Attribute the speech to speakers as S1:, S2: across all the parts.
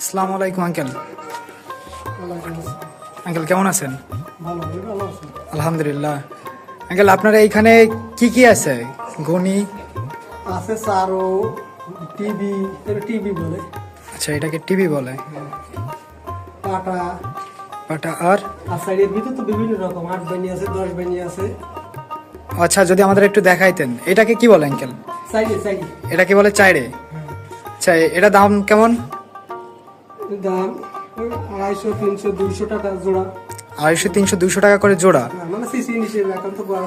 S1: আসসালামু আলাইকুম uncle. Uncle কেমন আছেন? আলহামদুলিল্লাহ। আঙ্কেল আপনার এইখানে কি কি আছে? গনি
S2: আছে সারো টিভি টিভি বলে।
S1: আচ্ছা এটাকে টিভি বলে।
S2: পাটা।
S1: বাটা আর?
S2: আর সাইডের ভিতরে তো বিভিন্ন রকম আট বেনি আছে দশ বেনি আছে।
S1: আচ্ছা যদি আমাদের একটু দেখাইতেন। এটাকে কি বলে আঙ্কেল?
S2: সাইডে
S1: এটাকে বলে চাইড়ে। আচ্ছা এটা দাম কেমন?
S2: দাম ওই আড়াইশো তিনশো দুইশো টাকা জোড়া।
S1: আড়াইশো তিনশো দুশো টাকা করে জোড়া?
S2: হ্যাঁ, মানে সিসি হিসেবে এখন তো বড়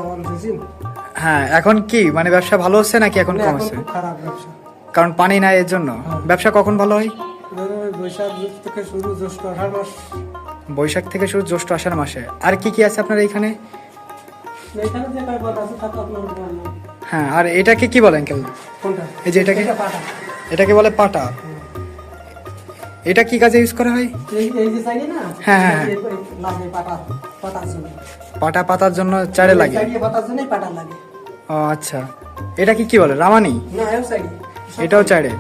S1: হ্যাঁ এখন কি? মানে ব্যবসা ভালো হচ্ছে নাকি এখন কম হচ্ছে?
S2: খারাপ ব্যবসা।
S1: কারণ পানি নাই এর জন্য। ব্যবসা কখন ভালো হয়?
S2: বৈশাখ থেকে শুরু জ্যৈষ্ঠ আষাঢ় মাস।
S1: বৈশাখ থেকে শুরু জ্যৈষ্ঠ আষাঢ় মাসে। আর কি কি আছে আপনার এইখানে?
S2: এখানে।
S1: হ্যাঁ আর এটাকে কি বলেন
S2: কোনটা?
S1: এই যে এটাকে? এটাকে বলে পাটা। এটা কি কাজে ইউজ করা হয়? হ্যাঁ, হ্যাঁ, হ্যাঁ।
S2: পাটা
S1: পাতার জন্য চারে লাগে? ও আচ্ছা। এটা কি কি বলে? রামানি? এটাও চারে?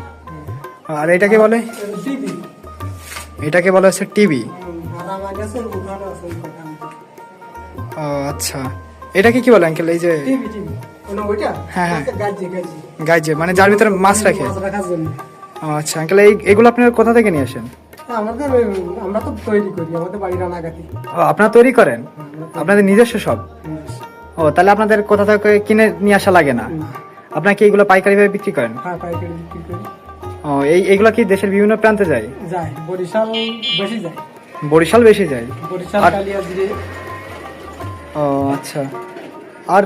S1: আর এটাকে বলে? এটাকে বলে হচ্ছে টিভি। ও আচ্ছা। এটাকে কি বলে আঙ্কেল? এই যে হ্যাঁ, হ্যাঁ।
S2: গাজি
S1: মানে যার ভিতরে মাছ রাখে। আচ্ছা আঙ্কেল এই এগুলো আপনার কোথা থেকে নিয়ে আসেন?
S2: আমাদের আমরা তো তৈরি করি আমাদের বাড়ি রানাগাতি
S1: ও আপনারা তৈরি করেন? আপনাদের নিজস্ব সব? ও তাহলে আপনাদের কোথা থেকে কিনে নিয়ে আসা লাগে না? আপনারা কি এগুলো পাইকারি ভাবে বিক্রি করেন?
S2: হ্যাঁ পাইকারি বিক্রি করি।
S1: ও এই এগুলো কি দেশের বিভিন্ন প্রান্তে যায়?
S2: যায় বরিশাল বেশি যায়।
S1: বরিশাল বেশি যায়?
S2: বরিশাল
S1: ও আচ্ছা। আর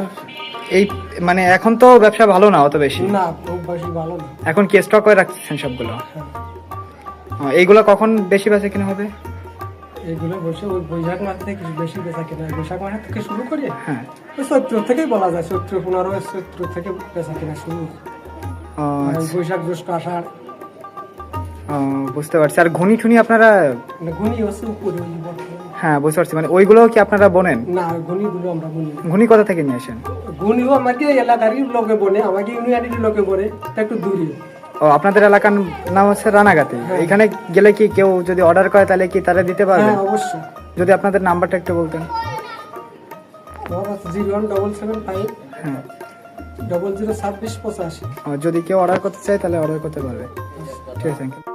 S1: এই মানে এখন তো ব্যবসা ভালো না অত বেশি
S2: না খুব বেশি ভালো না
S1: এখন কি স্টক করে রাখছেন সবগুলো
S2: হ্যাঁ।
S1: এইগুলো কখন বেশি বেচে কিনা হবে
S2: এইগুলো বসে ওই বৈশাখ মাস থেকে কিছু বেশি বেচা কেনা। বৈশাখ মাস থেকে শুরু করে
S1: হ্যাঁ
S2: চৈত্র থেকেই বলা যায় চৈত্র পনেরো চৈত্র থেকে বেচা কেনা শুরু
S1: আচ্ছা।
S2: বৈশাখ জ্যৈষ্ঠ আষাঢ়
S1: বুঝতে পারছি আর ঘুনি ঠুনি আপনারা
S2: মানে গুণি হচ্ছে উপরে।
S1: হ্যাঁ বুঝতে পারছি। মানে ওইগুলো কি আপনারা বোনেন?
S2: না গুণিগুলো আমরা গুনি না।
S1: ঘুনি কোথা থেকে নিয়ে আসেন?
S2: গুণিও আমাকে এলাকারই লোকে বনে আমাকে ইউনিয়নের লোকে বলে তা একটু দূরে।
S1: ও আপনাদের এলাকার নাম হচ্ছে রানাগাতি এখানে গেলে কি কেউ যদি অর্ডার করে তাহলে কি তারা দিতে পারবে?
S2: হ্যাঁ অবশ্যই।
S1: যদি আপনাদের নাম্বারটা একটু বলতেন।
S2: Zero one double seven five
S1: হ্যাঁ।
S2: ডবল জিরো ছাব্বিশ পঁচাশি।
S1: ও, যদি কেউ অর্ডার করতে চায় তাহলে অর্ডার করতে পারবে। ঠিক আছে থ্যাংক ইউ